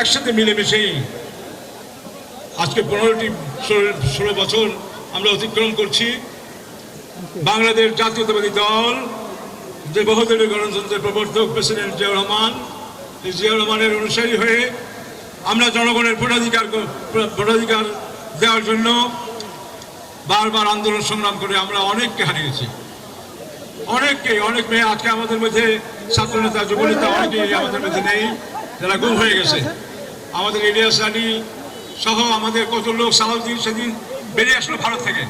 একসাথে মিলেমিশেই আজকে পনেরোটি ষোলো বছর আমরা অতিক্রম করছি। বাংলাদেশ জাতীয়তাবাদী দল, যে বহুদলীয় গণতন্ত্রের প্রবর্তক প্রেসিডেন্ট জিয়াউর রহমান, এই জিয়াউর রহমানের অনুসারী হয়ে আমরা জনগণের ভোটাধিকার ভোটাধিকার দেওয়ার জন্য বারবার আন্দোলন সংগ্রাম করে আমরা অনেককে হারিয়েছি। অনেককে, অনেক মেয়ে আজকে আমাদের মধ্যে ছাত্রনেতা, যুবনেতা, অনেকেই আমাদের মধ্যে নেই। যারা গুম হয়ে গেছে। আমাদের ইলিয়াস রানী সহ আমাদের কত লোক সালাউদ্দিন সেদিন বেরিয়ে আসলো ভারত থেকে।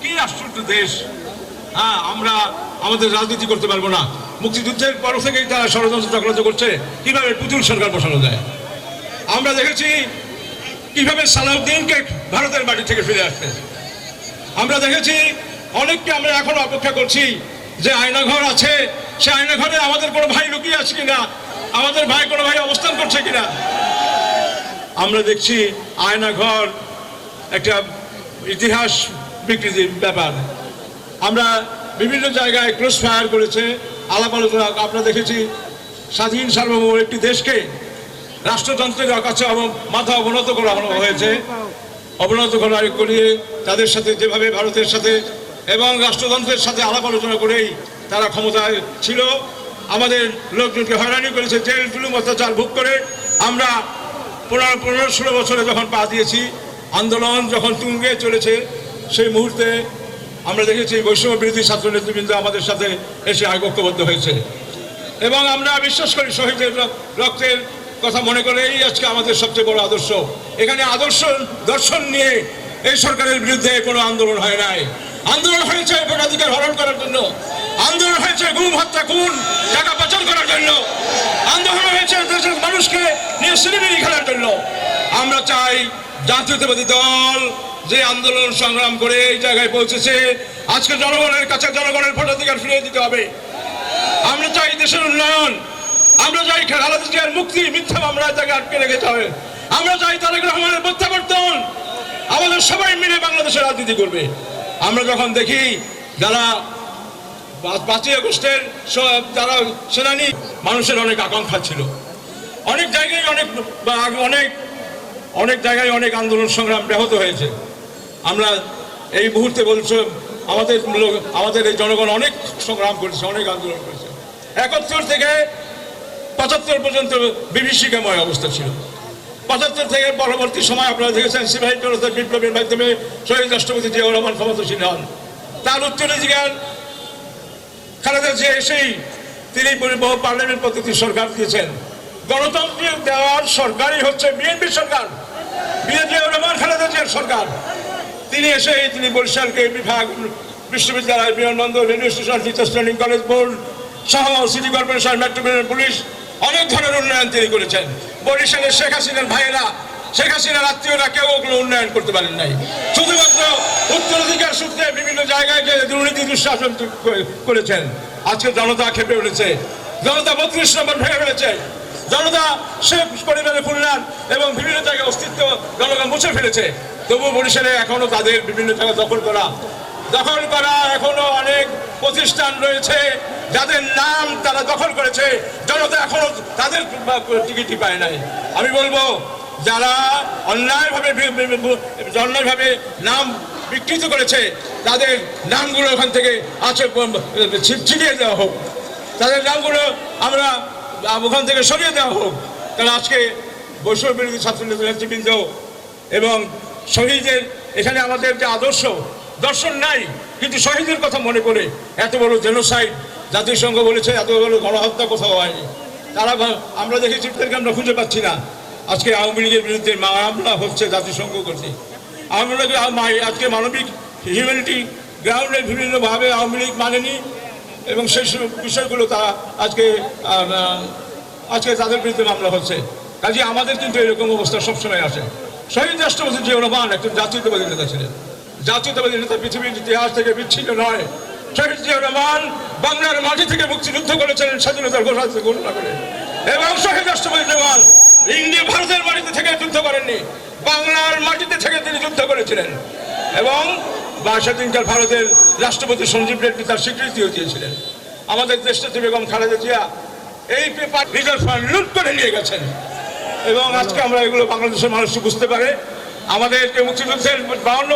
কি আশ্চর্য দেশ। হ্যাঁ আমরা আমাদের রাজনীতি করতে পারব না। মুক্তিযুদ্ধের পর থেকেই তারা ষড়যন্ত্র চক্রান্ত করছে। কীভাবে পুতুল সরকার বসানো যায়? আমরা দেখেছি কীভাবে সালাউদ্দিনকে ভারতের বাড়ি থেকে ফিরে আসতে আমরা দেখেছি অনেককে আমরা এখন অপেক্ষা করছি যে আয়নাঘর আছে। সে আয়নাঘরে আমাদের কোনো ভাই লুকিয়ে আছে কিনা? আমাদের ভাই, কোনো ভাই অবস্থান করছে কিনা? আমরা দেখছি আয়নাঘর, একটা ইতিহাস বিকৃতির ব্যাপার। আমরা বিভিন্ন জায়গায় ক্রস ফায়ার করেছে, আলাপ আলোচনা, আমরা দেখেছি স্বাধীন সার্বভৌম একটি দেশকে রাষ্ট্রতন্ত্রের কাছে মাথা অবনত করা হয়েছে। অবনত করা করিয়ে তাদের সাথে, যেভাবে ভারতের সাথে এবং রাষ্ট্রতন্ত্রের সাথে আলাপ আলোচনা করেই তারা ক্ষমতায় ছিল। আমাদের লোকজনকে হয়রানি করেছে, জেল জুলুম অত্যাচার ভোগ করে। আমরা পনেরো পনেরো, ষোলো বছরে যখন পা দিয়েছি, আন্দোলন যখন তুঙ্গে চলেছে, সেই মুহূর্তে আমরা দেখেছি বৈষম্য বিরোধী ছাত্র নেতৃবৃন্দ আমাদের সাথে এসে ঐক্যবদ্ধ হয়েছে। এবং আমরা বিশ্বাস করি শহীদের রক্তের কথা মনে করে এই আজকে আমাদের সবচেয়ে বড় আদর্শ। এখানে আদর্শ দর্শন নিয়ে এই সরকারের বিরুদ্ধে কোনো আন্দোলন হয় নাই। আন্দোলন হয়েছে ভোটাধিকার হরণ করার জন্য। আন্দোলন হয়েছে গুম হত্যা খুন, টাকা পাচার করার জন্য। আন্দোলন হয়েছে দেশের মানুষকে নিয়ে সিনেমিনি খেলার জন্য। আমরা চাই জাতীয়তাবাদী দল যে আন্দোলন সংগ্রাম করে এই জায়গায় পৌঁছেছে। আজকে জনগণের কাছে জনগণের ভোটাধিকার ফিরিয়ে দিতে হবে। আমরা চাই দেশের উন্নয়ন। আমরা চাই খালেদা মুক্তি, মিথ্যা মামলায় তাকে আটকে রেখেছে হবে। আমরা চাই তারেক রহমানের প্রত্যাবর্তন। আমাদের সবাই মিলে বাংলাদেশের রাজনীতি করবে। আমরা যখন দেখি যারা পাঁচই আগস্টের যারা সেনানি, মানুষের অনেক আকাঙ্ক্ষা ছিল। অনেক জায়গায় অনেক অনেক অনেক জায়গায় অনেক আন্দোলন সংগ্রাম ব্যাহত হয়েছে। আমরা এই মুহূর্তে বলছো, আমাদের লোক, আমাদের এই জনগণ অনেক সংগ্রাম করেছে, অনেক আন্দোলন করেছে। একাত্তর থেকে পঁচাত্তর পর্যন্ত বিভীষিকাময় অবস্থা ছিল। পঁচাত্তর থেকে পরবর্তী সময় আপনারা দেখেছেন, সিপাহী বিপ্লবের মাধ্যমে শহীদ রাষ্ট্রপতি জিয়াউর রহমান ক্ষমতাসীন হন। তার উত্তরাধিকার খালেদা জিয়া এসেই তিনি বহু পার্লামেন্ট পদ্ধতির সরকার দিয়েছেন। গণতন্ত্র দেওয়ার সরকারই হচ্ছে বিএনপি সরকার। বিএনপি রহমান খালেদা জিয়ার সরকার। তিনি এসে তিনি বরিশালকে বিভাগ, বিশ্ববিদ্যালয়, বিমানবন্দর, railway station teachers training college board সহ সিটি কর্পোরেশন, মেট্রোপলিটন পুলিশ অনেক ধরনের উন্নয়ন তিনি করেছেন। বরিশালের শেখ হাসিনার ভাইয়েরা, শেখ হাসিনার আত্মীয়রা কেউ ওগুলো উন্নয়ন করতে পারেন নাই। শুধুমাত্র উত্তরাধিকার সূত্রে বিভিন্ন জায়গায় যে দুর্নীতি, দুঃশাসন করেছেন। আজকে জনতা খেপে উঠেছে। জনতা বত্রিশ নম্বর ভেঙে ফেলেছে। জনতা সে পরিবারের কল্যাণ এবং বিভিন্ন জায়গায় অস্তিত্ব জনগণ মুছে ফেলেছে। তবু বরিশালে এখনও তাদের বিভিন্ন জায়গা দখল করা। দখল করা এখনও অনেক প্রতিষ্ঠান রয়েছে, যাদের নাম তারা দখল করেছে। জনতা এখনও তাদের টিকিটই পায় নাই। আমি বলব, যারা অন্যায়ভাবে অন্যায়ভাবে নাম বিকৃত করেছে। তাদের নামগুলো ওখান থেকে আছে ছি- ছিটিয়ে দেওয়া হোক। তাদের নামগুলো আমরা ওখান থেকে সরিয়ে দেওয়া হোক। কারণ আজকে বৈষম্য বিরোধী ছাত্র নেতৃবৃন্দ এবং শহীদের, এখানে আমাদের যে আদর্শ, দর্শন নাই, কিন্তু শহীদের কথা মনে করে এত বড় জেনোসাইড জাতিসংঘ বলেছে, এত বড় গণহত্যা কোথাও হয়নি। তারা আমরা দেখেছি আমরা খুঁজে পাচ্ছি না। আজকে আওয়ামী লীগের বিরুদ্ধে মামলা হচ্ছে জাতিসংঘ করছে লীগ আজকে মানবিক হিউম্যানিটি গ্রাউন্ডে বিভিন্নভাবে আওয়ামী লীগ মানেনি এবং সেই বিষয়গুলো তারা আজকে আজকে তাদের বিরুদ্ধে মামলা হচ্ছে। কাজে আমাদের কিন্তু এরকম অবস্থা সবসময় আসে শহীদ রাষ্ট্রপতি জিয়াউর রহমান একজন জাতীয়তাবাদী নেতা ছিলেন। জাতীয়তাবাদী নেতা পৃথিবীর ইতিহাস থেকে বিচ্ছিন্ন নয়। শহীদ জিয়াউর রহমান বাংলার মাটি থেকে মুক্তিযুদ্ধ করেছিলেন, স্বাধীনতার ঘোষণা ঘোষণা করে। এবং শহীদ রাষ্ট্রপতি জওয়ান ইন্ডিয়া, ভারতের বাড়িতে থেকে করেননি। বাংলার মাটিতে থেকে তিনি যুদ্ধ করেছিলেন। এবং সেদিনকার ভারতের রাষ্ট্রপতি সঞ্জীব রেড্ডি তার স্বীকৃতিও দিয়েছিলেন। আমাদের দেশটাতে বেগম খালেদা জিয়া এই পেপার রিজার্ভ ফান্ড লুট করে নিয়ে গেছেন। এবং আজকে আমরা এগুলো বাংলাদেশের মানুষ বুঝতে পারে? আমাদের যে মুক্তিযুদ্ধের বাউন্ন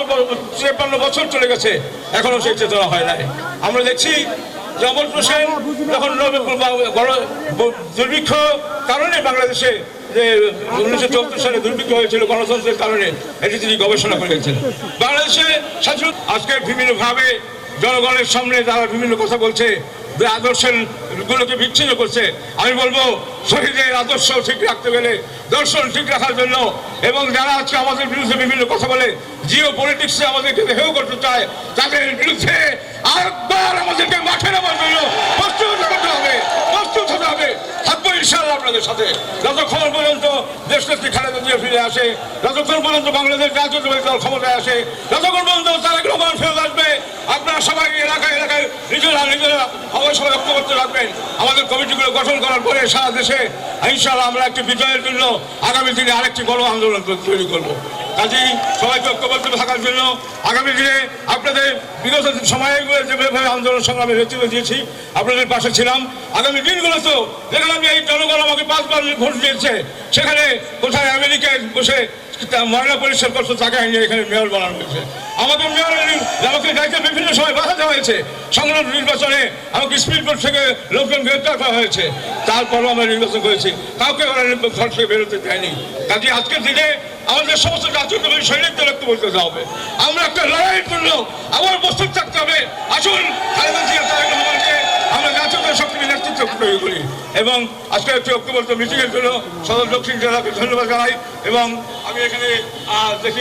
তিপ্পান্ন বছর চলে গেছে, এখনও সেই চেতনা হয় নাই। আমরা দেখছি হোসেন যখন দুর্ভিক্ষ কারণে বাংলাদেশে যে উনিশশো চুয়াত্তর সালে দুর্ভিক্ষ হয়েছিল গণতন্ত্রের কারণে, এটি তিনি গবেষণা করেছেন বাংলাদেশে স্বাধীন আজকে বিভিন্নভাবে জনগণের সামনে তারা বিভিন্ন কথা বলছে আদর্শের গুলোকে বিচ্ছিন্ন করছে। আমি বলব, শহীদের আদর্শ ঠিক রাখতে গেলে, দর্শন ঠিক রাখার জন্য, এবং যারা আজকে আমাদের বিরুদ্ধে বিভিন্ন কথা বলে জিও পলিটিক্সে আমাদেরকে হেউ করতে চায়, তাদের বিরুদ্ধে আরেকবার আমাদেরকে মাঠে নামার জন্য প্রস্তুত করতে হবে, প্রস্তুত হতে হবে। ইনশাল্লাহ আপনাদের সাথে। যতক্ষণ পর্যন্ত দেশনেত্রী খালেদা জিয়া ফিরে আসে যতক্ষণ পর্যন্ত বাংলাদেশ রাজনৈতিক দল ক্ষমতায় আসে যতক্ষণ পর্যন্ত তারেক রহমান ফেরত আসবে আপনারা সবাই এলাকায় এলাকায় নিজেরা নিজেরা অবশ্যই করতে রাখবেন। আমাদের কমিটিগুলো গঠন করার পরে সারা দেশে ইনশাল্লাহ আমরা একটি বিজয়ের জন্য আগামী দিনে আরেকটি বড় আন্দোলন তৈরি করব। কাজেই সবাইকে ঐক্যবদ্ধ থাকার জন্য আগামী দিনে আপনাদের বিগত সময়ে যেভাবে আন্দোলন সংগ্রামে নেতৃত্ব দিয়েছি, আপনাদের পাশে ছিলাম। আগামী দিনগুলোতেও যেখানে আমি এই জনগণ আমাকে পাঁচবার ভোট দিয়েছে। সেখানে কোথায় আমেরিকায় বসে তা ময়না পরিষ্কার করতে টাকা এনে এখানে মেয়র বানানো হয়েছে। আমাদের মেয়র আমাকে দায়িত্ব বিভিন্ন সময় বাধা দেওয়া হয়েছে। সংগ্রাম নির্বাচনে আমাকে স্পিড বোর্ড থেকে লোকজন গ্রেপ্তার করা হয়েছে। তারপরও আমরা নির্বাচন করেছি। কাউকে ঘর থেকে বেরোতে দেয়নি। কাজে আজকের দিনে আমাদের সমস্ত জাতীয়তাবাদী সৈনিকদের রক্ত বলতে হবে। আমরা একটা লড়াইয়ের জন্য আবার প্রস্তুত থাকতে হবে। আসুন, খালেদা জিয়া শক্তির নেতৃত্ব করি। এবং আজকে একটি ঐক্যবদ্ধ মিটিংয়ের জন্য সদর দক্ষিণ জেলাকে ধন্যবাদ জানাই এবং আমি এখানে দেখি